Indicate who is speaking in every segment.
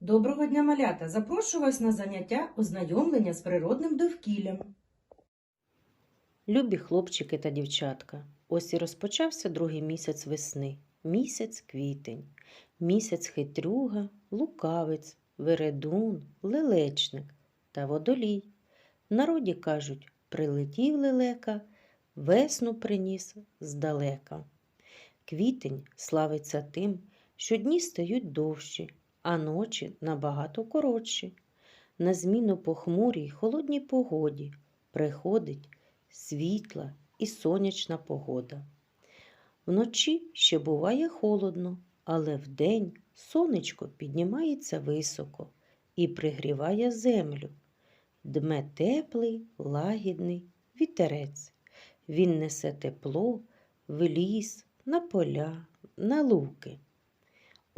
Speaker 1: Доброго дня, малята! Запрошую вас на заняття ознайомлення з природним довкіллям.
Speaker 2: Любі хлопчики та дівчатка, ось і розпочався другий місяць весни, місяць квітень, місяць хитрюга, лукавець, вередун, лелечник та водолій. В народі кажуть, прилетів лелека, весну приніс здалека. Квітень славиться тим, що дні стають довші, а ночі набагато коротші. На зміну похмурій холодній погоді приходить світла і сонячна погода. Вночі ще буває холодно, але вдень сонечко піднімається високо і пригріває землю. Дме теплий, лагідний вітерець. Він несе тепло в ліс, на поля, на луки.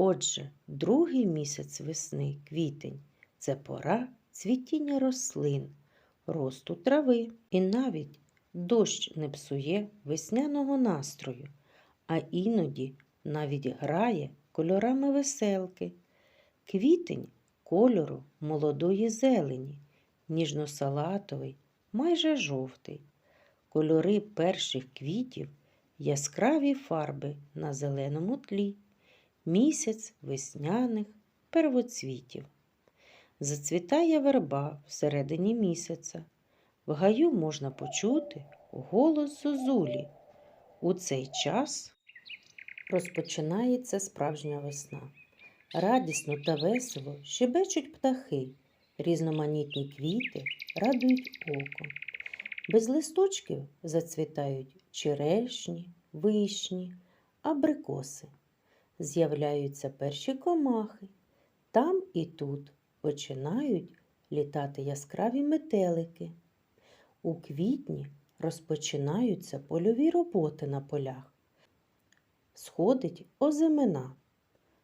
Speaker 2: Отже, другий місяць весни, квітень, це пора цвітіння рослин, росту трави і навіть Дощ не псує весняного настрою, а іноді навіть грає кольорами веселки. Квітень кольору молодої зелені, ніжно-салатовий, майже жовтий. Кольори перших квітів яскраві фарби на зеленому тлі, місяць весняних первоцвітів. Зацвітає верба всередині місяця. В гаю можна почути голос зозулі. У цей час розпочинається справжня весна. Радісно та весело щебечуть птахи, різноманітні квіти радують око. Без листочків зацвітають черешні, вишні, абрикоси. З'являються перші комахи. Там і тут починають літати яскраві метелики. У квітні розпочинаються польові роботи на полях. Сходить озимина,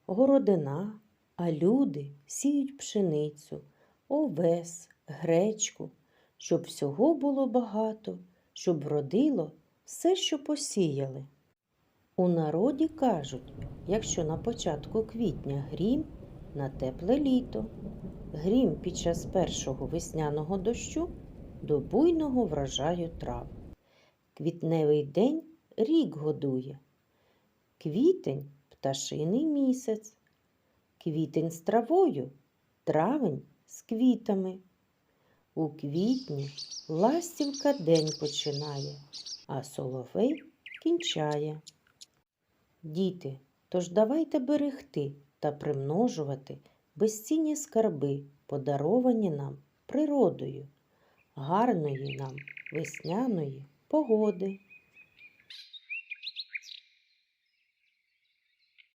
Speaker 2: городина, а люди сіють пшеницю, овес, гречку, щоб всього було багато, щоб вродило все, що посіяли. У народі кажуть, якщо на початку квітня грім, на тепле літо, грім під час першого весняного дощу до буйного врожаю трав. Квітневий день рік годує. Квітень пташиний місяць. Квітень з травою, травень з квітами. У квітні ластівка день починає, а соловей кінчає. Діти, тож давайте берегти та примножувати безцінні скарби, подаровані нам природою гарної нам весняної погоди.